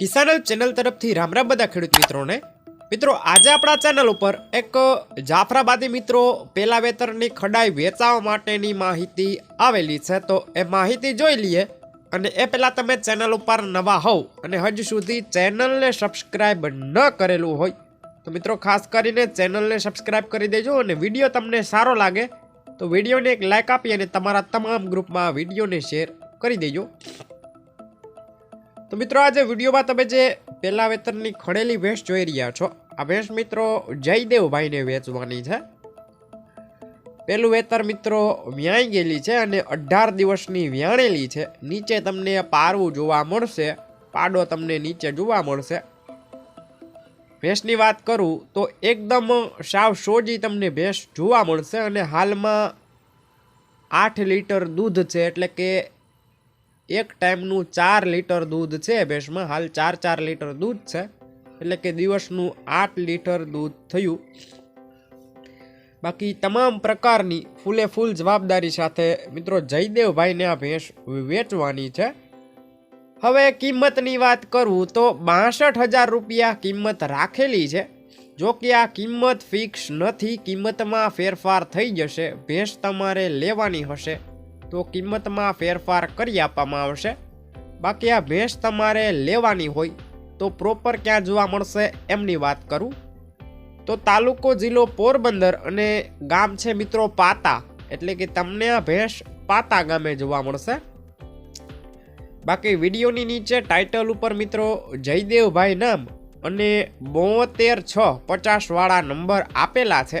કિસાનલ channel તરફથી રામ રામ બધા ખેડૂત મિત્રોને. મિત્રો, આજે આપણા ચેનલ ઉપર એક જાફરાબાદી મિત્રો પેલા વેતરની ખડાઈ વેચાવા માટેની માહિતી આવેલી છે. તો એ માહિતી જોઈ લઈએ અને એ પહેલાં તમે ચેનલ ઉપર નવા હોવ અને હજુ સુધી ચેનલને સબસ્ક્રાઈબ ન કરેલું હોય, તો મિત્રો ખાસ કરીને ચેનલને સબસ્ક્રાઈબ કરી દેજો અને વીડિયો તમને સારો લાગે, તો વિડીયોને એક લાઇક આપી અને તમારા તમામ ગ્રુપમાં વિડીયોને શેર કરી દેજો. તો મિત્રો આજે વિડીયોમાં તમે જે પહેલા વેતનની ખડેલી ભેંસ જોઈ રહ્યા છો, આ ભેંસ મિત્રો જયદેવભાઈને વેચવાની છે. પેલું વેતર મિત્રો વ્યાઈ ગયેલી છે અને અઢાર દિવસની વ્યાણેલી છે. નીચે તમને પારવું જોવા મળશે, પાડો તમને નીચે જોવા મળશે. ભેંસની વાત કરું તો એકદમ સાવ સોજી તમને ભેંસ જોવા મળશે અને હાલમાં આઠ લીટર દૂધ છે એટલે કે એક ટાઈમનું ચાર લીટર દૂધ છે ભેંસમાં. હાલ ચાર ચાર લીટર દૂધ છે. એટલે કે દિવસનું આઠ લીટર દૂધ થયું. બાકી તમામ પ્રકારની ફૂલે ફૂલ જવાબદારી સાથે મિત્રો જયદેવભાઈને આ ભેંસ વેચવાની છે. હવે કિંમતની વાત કરું તો બાસઠ હજાર રૂપિયા કિંમત રાખેલી છે. જો કે આ કિંમત ફિક્સ નથી, કિંમતમાં ફેરફાર થઈ જશે. ભેંસ તમારે લેવાની હશે. તો કિંમતમાં ફેરફાર કરી આપવામાં આવશે. બાકી આ ભેંસ તમારે લેવાની હોય તો પ્રોપર ક્યાં જોવા મળશે એમની વાત કરું. તો તાલુકો જિલ્લો પોરબંદર અને ગામ છે મિત્રો પાતા, એટલે કે તમને આ ભેંસ પાતા ગામે જોવા મળશે. બાકી વિડીયોની નીચે ટાઇટલ ઉપર મિત્રો જયદેવભાઈ નામ અને બોતેર છ પચાસવાળા નંબર આપેલા છે.